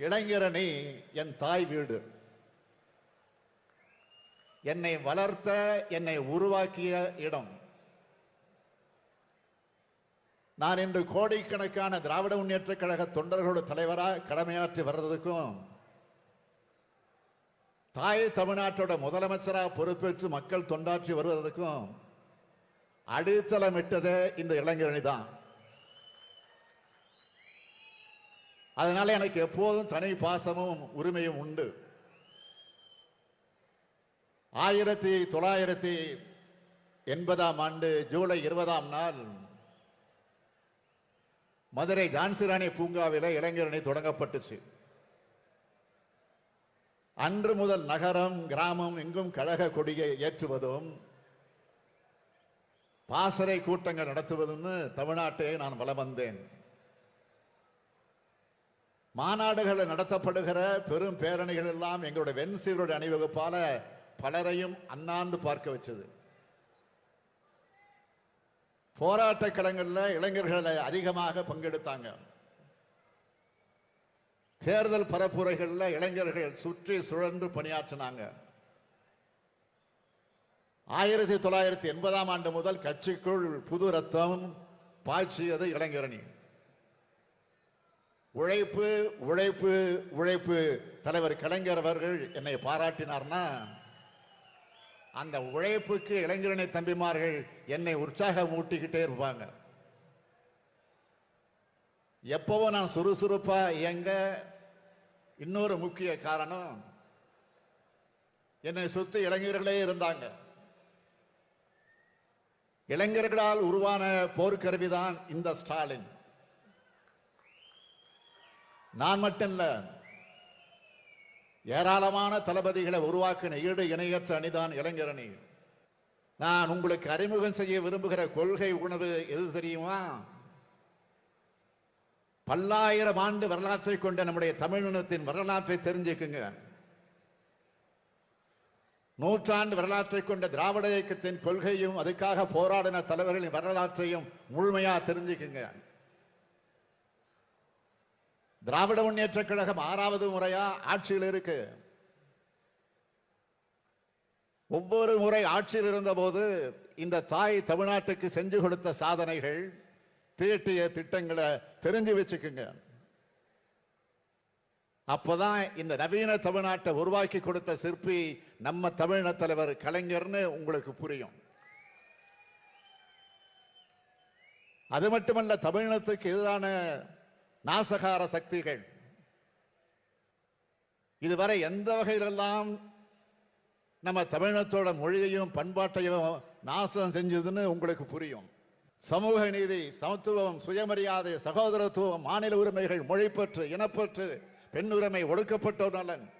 இளைஞரணி என் தாய் வீடு. என்னை வளர்த்த என்னை உருவாக்கிய இடம். நான் இன்று கோடிக்கணக்கான திராவிட முன்னேற்ற கழக தொண்டர்களோட தலைவராக கடமையாற்றி வர்றதுக்கும் தாய் தமிழ்நாட்டோட முதலமைச்சராக பொறுப்பேற்று மக்கள் தொண்டாற்றி வருவதற்கும் அடித்தளமிட்டதே இந்த இளைஞரணி தான் அதனால எனக்கு எப்போதும் தனி பாசமும் உரிமையும் உண்டு. ஆயிரத்தி தொள்ளாயிரத்தி எண்பதாம் ஆண்டு ஜூலை இருபதாம் நாள் மதுரை ஜான்சிராணி பூங்காவில் இளைஞரணி தொடங்கப்பட்டுச்சு. அன்று முதல் நகரம் கிராமம் எங்கும் கழக கொடியை ஏற்றுவதும் பாசறை கூட்டங்கள் நடத்துவதும்னு தமிழ்நாட்டை நான் வலம் வந்தேன். மாநாடுகள் நடத்தப்படுகிற பெரும் பேரணிகள் எல்லாம் எங்களுடைய வெண்சீருடைய அணிவகுப்பால பலரையும் அண்ணாந்து பார்க்க வச்சது. போராட்ட களங்களில் இளைஞர்களை அதிகமாக பங்கெடுத்தாங்க. தேர்தல் பரப்புரைகளில் இளைஞர்கள் சுற்றி சுழன்று பணியாற்றினாங்க. ஆயிரத்தி தொள்ளாயிரத்தி எண்பதாம் ஆண்டு முதல் கட்சிக்குள் புது ரத்தம் பாய்ச்சியது இளைஞரணி. உழைப்பு உழைப்பு உழைப்பு. தலைவர் கலைஞர் அவர்கள் என்னை பாராட்டினார்னா அந்த உழைப்புக்கு இளைஞரணி தம்பிமார்கள் என்னை உற்சாகம் ஊட்டிக்கிட்டே இருப்பாங்க. எப்பவும் நான் சுறுசுறுப்பா இயங்க இன்னொரு முக்கிய காரணம் என்னை சுத்தி இளைஞர்களே இருந்தாங்க. இளைஞர்களால் உருவான போர்க்கருவிதான் இந்த ஸ்டாலின். நான் மட்டும் இல்லை ஏராளமான தளபதிகளை உருவாக்கின ஈடு இணையற்ற அணிதான் இளைஞரணி நான் உங்களுக்கு அறிமுகம் செய்ய விரும்புகிற கொள்கை உணவு எது தெரியுமா? பல்லாயிரம் ஆண்டு வரலாற்றை கொண்ட நம்முடைய தமிழினத்தின் வரலாற்றை தெரிஞ்சுக்குங்க. நூற்றாண்டு வரலாற்றை கொண்ட திராவிட இயக்கத்தின் கொள்கையும் அதுக்காக போராடின தலைவர்களின் வரலாற்றையும் முழுமையாக தெரிஞ்சுக்குங்க. திராவிட முன்னேற்ற கழகம் ஆறாவது முறையா ஆட்சியில் இருக்கு. ஒவ்வொரு முறை ஆட்சியில் இருந்தபோது இந்த தாய் தமிழ்நாட்டுக்கு செஞ்சு கொடுத்த சாதனைகள் தீட்டிய திட்டங்களை தெரிஞ்சு வச்சுக்குங்க. அப்போதான் இந்த நவீன தமிழ்நாட்டை உருவாக்கி கொடுத்த சிற்பி நம்ம தமிழின தலைவர் கலைஞர்னு உங்களுக்கு புரியும். அது மட்டுமல்ல தமிழினத்துக்கு எதிரான நாசகார சக்திகள். இதுவரை எந்த வகையிலெல்லாம் நம்ம தமிழினத்தோட மொழியையும் பண்பாட்டையும் நாசம் செஞ்சதுன்னு உங்களுக்கு புரியும். சமூக நீதி சமத்துவம் சுயமரியாதை சகோதரத்துவம் மாநில உரிமைகள் மொழிப்பற்று இனப்பற்று பெண் உரிமை ஒடுக்கப்பட்டோர் நலன்.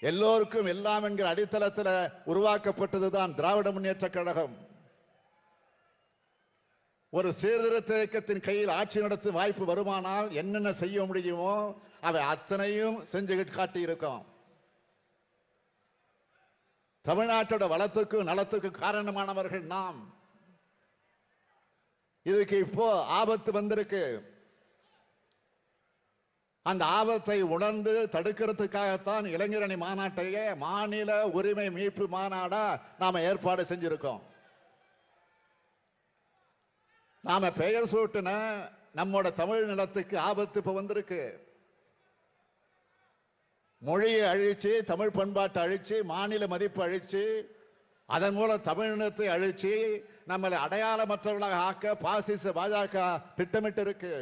எல்லோருக்கும் எல்லாம் என்கிற அடித்தளத்தில் உருவாக்கப்பட்டதுதான் திராவிட முன்னேற்ற கழகம். ஒரு சீர்திருத்த இயக்கத்தின் கையில் ஆட்சி நடத்த வாய்ப்பு வருமானால் என்னென்ன செய்ய முடியுமோ அவை அத்தனையும் செஞ்சு காட்டியிருக்கோம். தமிழ்நாட்டோட வளத்துக்கும் நலத்துக்கும் காரணமானவர்கள் நாம். இதுக்கு இப்போ ஆபத்து வந்திருக்கு. அந்த ஆபத்தை உணர்ந்து தடுக்கிறதுக்காகத்தான் இளைஞரணி மாநாட்டையே மாநில உரிமை மீட்பு மாநாடா நாம ஏற்பாடு செஞ்சிருக்கோம். நாம பெயர் சூட்டின நம்மோட தமிழ் நிலத்துக்கு ஆபத்து இப்ப வந்திருக்கு. மொழியை அழிச்சு தமிழ் பண்பாட்டை அழிச்சு மாநில மதிப்பு அழிச்சு அதன் மூலம் தமிழினத்தை அழிச்சு நம்மளை அடையாளமற்றவர்களாக ஆக்க பாசிச பாஜக திட்டமிட்டு இருக்கு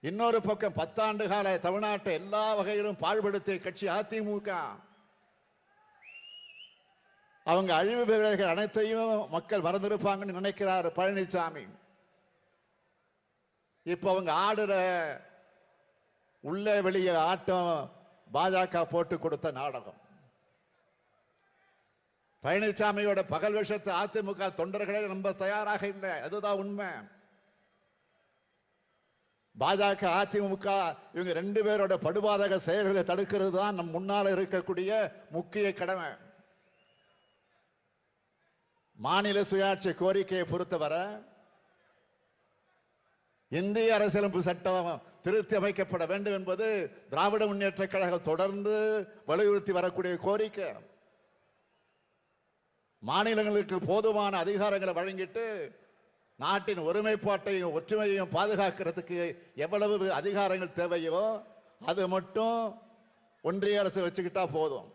இன்னொரு பக்கம் பத்தாண்டு கால தமிழ்நாட்டை எல்லா வகையிலும் பாழ்படுத்திய கட்சி அதிமுக. அவங்க அழிவு விவரங்கள் அனைத்தையும் மக்கள் மறந்திருப்பாங்கன்னு நினைக்கிறார் பழனிசாமி இப்போ அவங்க ஆடுற உள்ளே வெளியே ஆட்டம் பாஜக போட்டு கொடுத்த நாடகம். பழனிசாமியோட பகல் விஷயத்தை அதிமுக தொண்டர்களே நம்ப தயாராக இல்லை. அதுதான் உண்மை. பாஜக அதிமுக இவங்க ரெண்டு பேரோட படுபாதக செயல்களை தடுக்கிறது தான் நம் முன்னால் இருக்கக்கூடிய முக்கிய கடமை. மாநில சுயாட்சி கோரிக்கையை பொறுத்தவரை இந்திய அரசியலமைப்பு சட்டம் திருத்தி அமைக்கப்பட வேண்டும் என்பது திராவிட முன்னேற்ற கழகம் தொடர்ந்து வலியுறுத்தி வரக்கூடிய கோரிக்கை. மாநிலங்களுக்கு போதுமான அதிகாரங்களை வழங்கிட்டு நாட்டின் ஒருமைப்பாட்டையும் ஒற்றுமையையும் பாதுகாக்கிறதுக்கு எவ்வளவு அதிகாரங்கள் தேவையோ அது மட்டும் ஒன்றிய அரசு வச்சுக்கிட்டா போதும்.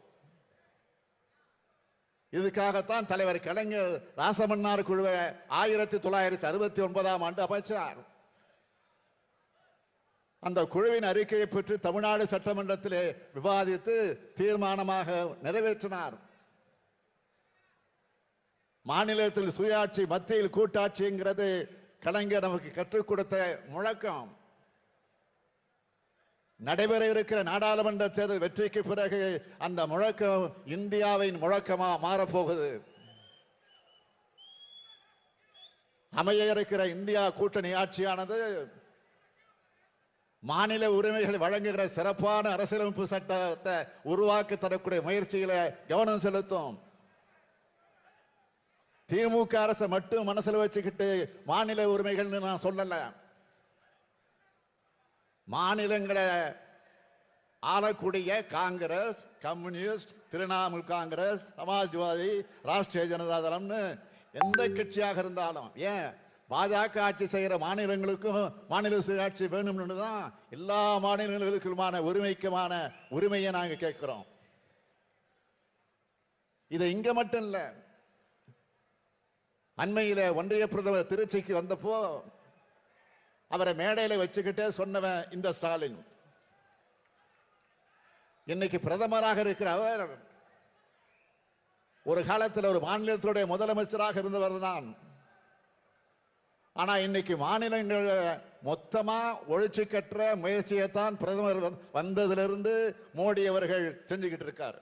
இதுக்காகத்தான் தலைவர் கலைஞர் ராசமன்னார் குழுவை ஆயிரத்தி தொள்ளாயிரத்தி அறுபத்தி ஒன்பதாம் ஆண்டு அமைச்சார். அந்த குழுவின் அறிக்கையை பெற்று தமிழ்நாடு சட்டமன்றத்திலே விவாதித்து தீர்மானமாக நிறைவேற்றினார். மாநிலத்தில் சுயாட்சி மத்தியில் கூட்டாட்சிங்கிறது கலைஞர் நமக்கு கற்றுக் கொடுத்த முழக்கம். நடைபெற இருக்கிற நாடாளுமன்ற தேர்தல் வெற்றிக்கு பிறகு அந்த முழக்கம் இந்தியாவின் முழக்கமா மாறப்போகுது. அமைய இருக்கிற இந்தியா கூட்டணி ஆட்சியானது மாநில உரிமைகளை வழங்குகிற சிறப்பான அரசியலமைப்பு சட்டத்தை உருவாக்கி தரக்கூடிய முயற்சிகளை கவனம் செலுத்தும். திமுக அரசை மட்டும் மனசில் வச்சுக்கிட்டு மாநில உரிமைகள்னு நான் சொல்லலை. மாநிலங்களை ஆளக்கூடிய காங்கிரஸ் கம்யூனிஸ்ட் திரிணாமுல் காங்கிரஸ் சமாஜ்வாதி ராஷ்டிரிய ஜனதா தளம்னு எந்த கட்சியாக இருந்தாலும் ஏன்? பாஜக ஆட்சி செய்கிற மாநிலங்களுக்கும் மாநில சுயாட்சி வேணும்னு தான் எல்லா மாநிலங்களுக்குமான உரிமைக்குமான உரிமையை நாங்கள் கேட்கிறோம். இது இங்க மட்டும் இல்லை அண்மையில் ஒன்றிய பிரதமர் திருச்சிக்கு வந்தப்போ அவரை மேடையில் வச்சுக்கிட்டே சொன்னவன் இந்த ஸ்டாலின். இன்னைக்கு பிரதமராக இருக்கிற அவர். ஒரு காலத்தில் ஒரு மாநிலத்தினுடைய முதலமைச்சராக இருந்தவர் தான். ஆனா இன்னைக்கு மாநிலங்கள் மொத்தமா ஒழிச்சு கட்டுற முயற்சியை தான் பிரதமர் வந்ததிலிருந்து மோடி அவர்கள் செஞ்சுக்கிட்டு இருக்கார்.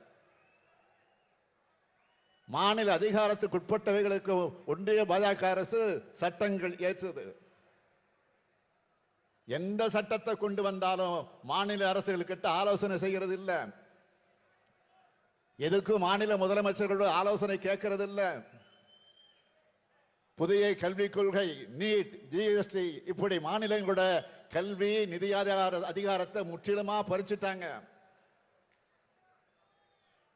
மாநில அதிகாரத்துக்கு உட்பட்டவைகளுக்கு ஒன்றிய பாஜக அரசு சட்டங்கள் ஏற்றுது. எந்த சட்டத்தை கொண்டு வந்தாலும் மாநில அரசுகளுக்கிட்ட ஆலோசனை செய்கிறது இல்லை எதுக்கும் மாநில முதலமைச்சர்களோட ஆலோசனை கேட்கறது இல்லை புதிய கல்விக் கொள்கை நீட் ஜிஎஸ்டி இப்படி மாநிலங்களோட கல்வி நிதி அதிகாரத்தை முற்றிலுமா பறிச்சுட்டாங்க.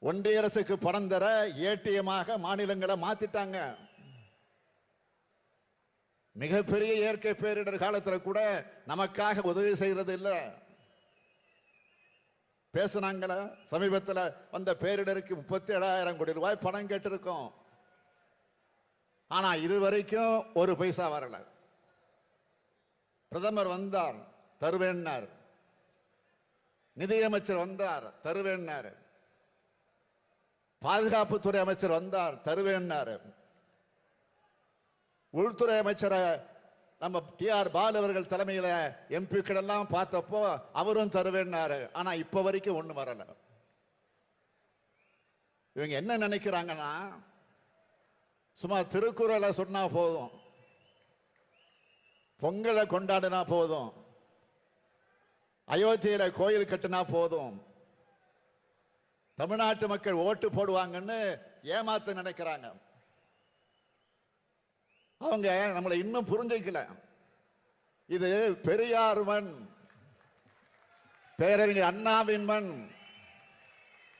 ஒன்றிய அரசுக்கு பணம் தர ஏடிஎமாக மாநிலங்களை மாத்திட்டாங்க. மிகப்பெரிய இயற்கை பேரிடர் காலத்தில் கூட நமக்காக உதவி செய்யறது இல்ல. பேசுனாங்களா? சமீபத்துல வந்த பேரிடருக்கு முப்பத்தி ஏழாயிரம் கோடி ரூபாய் பணம் கேட்டிருக்கோம். ஆனா இதுவரைக்கும் ஒரு பைசா வரல. பிரதமர் வந்தார் தருவேன்னார். நிதியமைச்சர் வந்தார் தருவேன்னார். பாதுகாப்புத்துறை அமைச்சர் வந்தார் தருவேன்னாரு. உள்துறை அமைச்சரை நம்ம டி ஆர் பால் அவர்கள் தலைமையில் எம்பிக்கள் எல்லாம் பார்த்தப்போ அவரும் தருவேன்னாரு. ஆனால் இப்போ வரைக்கும் ஒன்றும் வரலை. இவங்க என்ன நினைக்கிறாங்கன்னா சும்மா திருக்குறளை சொன்னா போதும். பொங்கலை கொண்டாடினா போதும். அயோத்தியில கோயில் கட்டினா போதும். தமிழ்நாட்டு மக்கள் ஓட்டு போடுவாங்கன்னு ஏமாத்து நினைக்கிறாங்க. அவங்க நம்மளை இன்னும் புரிஞ்சுக்கல. இது பெரியார் மண் பேரறிஞர் அண்ணாவின் மண்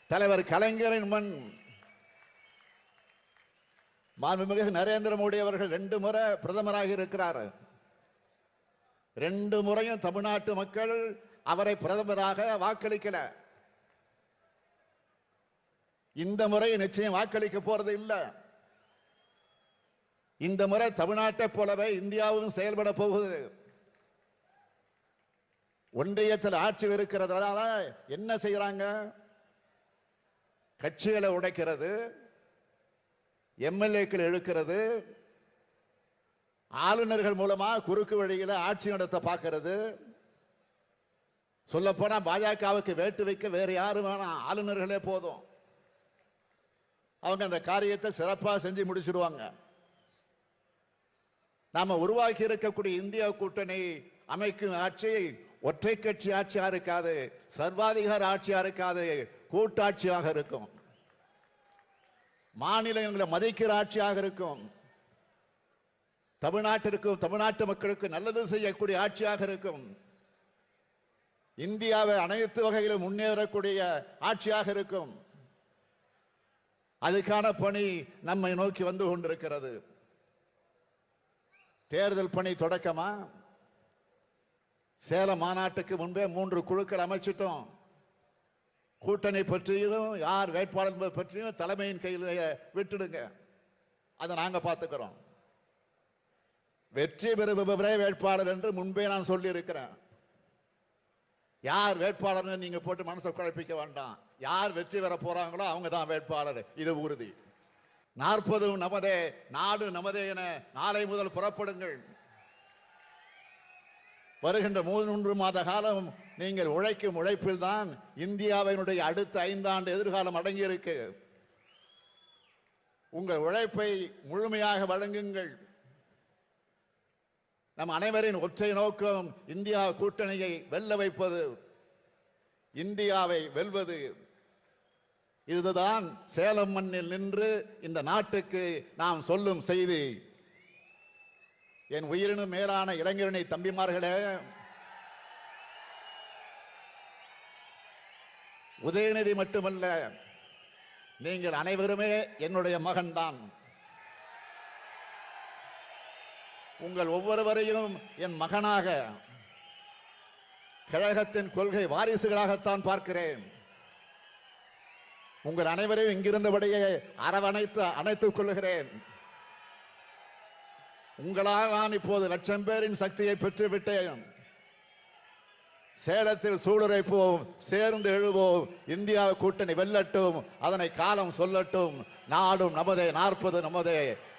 தலைவர் கலைஞரின் மண். மாண்புமிகு நரேந்திர மோடி அவர்கள் ரெண்டு முறை பிரதமராக இருக்கிறார். ரெண்டு முறையும் தமிழ்நாட்டு மக்கள் அவரை பிரதமராக வாக்களிக்கல. இந்த முறை நிச்சயம் வாக்களிக்க போறது இல்லை இந்த முறை தமிழ்நாட்டை போலவே இந்தியாவும் செயல்பட போகுது. ஒன்றியத்தில் ஆட்சி இருக்கிறதால என்ன செய்யறாங்க கட்சிகளை உடைக்கிறது எம்எல்ஏக்கள் இழுக்கிறது ஆளுநர்கள் மூலமா குறுக்கு வழியில் ஆட்சி நடத்த பார்க்கறது. சொல்லப்போனா பாஜகவுக்கு வேட்டு வைக்க வேறு யாரும் வேணாம் ஆளுநர்களே போதும். அவங்க அந்த காரியத்தை சிறப்பாக செஞ்சு முடிச்சிருவாங்க. நாம உருவாக்கி இருக்கக்கூடிய இந்தியா கூட்டணி அமைக்கும் ஆட்சி ஒற்றை கட்சி ஆட்சியா இருக்காது சர்வாதிகார ஆட்சியா இருக்காது கூட்டாட்சியாக இருக்கும். மாநிலங்களை மதிக்கிற ஆட்சியாக இருக்கும். தமிழ்நாட்டிற்கும் தமிழ்நாட்டு மக்களுக்கும் நல்லது செய்யக்கூடிய ஆட்சியாக இருக்கும். இந்தியாவை அனைத்து வகையிலும் முன்னேறக்கூடிய ஆட்சியாக இருக்கும். அதுக்கான பணி நம்மை நோக்கி வந்து கொண்டிருக்கிறது. தேர்தல் பணி தொடக்கமா? சேலம் மாநாட்டுக்கு முன்பே மூன்று குழுக்கள் அமைச்சிட்டோம். கூட்டணி பற்றியும் யார் வேட்பாளர் என்பது பற்றியும் தலைமையின் கையில் விட்டுடுங்க. அதை நாங்கள் பார்த்துக்கிறோம். வெற்றி பெறுபவரே வேட்பாளர் என்று முன்பே நான் சொல்லியிருக்கிறேன். யார் வேட்பாளர்னு நீங்க போட்டு மனசை குழப்பிக்க வேண்டாம். யார் வெற்றி பெற போறாங்களோ அவங்க தான் வேட்பாளர். இது உறுதி. நாற்பதும் நமதே நாடு நமதே என நாளை முதல் புறப்படுங்கள். வருகின்ற மூன்று மாத காலம் நீங்கள் உழைக்கும் உழைப்பில் தான் இந்தியாவினுடைய அடுத்த ஐந்தாண்டு எதிர்காலம் அடங்கியிருக்கு. உங்கள் உழைப்பை முழுமையாக வழங்குங்கள். நம் அனைவரின் ஒற்றை நோக்கம் இந்தியா கூட்டணியை வெல்ல வைப்பது இந்தியாவை வெல்வது. இதுதான் சேலம் மண்ணில் நின்று இந்த நாட்டுக்கு நாம் சொல்லும் செய்தி. என் உயிரினும் மேலான இளைஞரணி தம்பிமார்களே உதயநிதி மட்டுமல்ல நீங்கள் அனைவருமே என்னுடைய மகன்தான். உங்கள் ஒவ்வொருவரையும் என் மகனாக கழகத்தின் கொள்கை வாரிசுகளாகத்தான் பார்க்கிறேன். உங்கள் அனைவரையும் இங்கிருந்தபடியே அரவணைத்து அணைத்துக் கொள்கிறேன் உங்களால் நான் இப்போது லட்சம் பேரின் சக்தியை பெற்றுவிட்டேன். சேலத்தில் சூளுரைப்போம் சேர்ந்து எழுவோம் இந்தியா கூட்டணி வெல்லட்டும் அதனை காலம் சொல்லட்டும். நாடும் நமதே நாற்பது நமதே.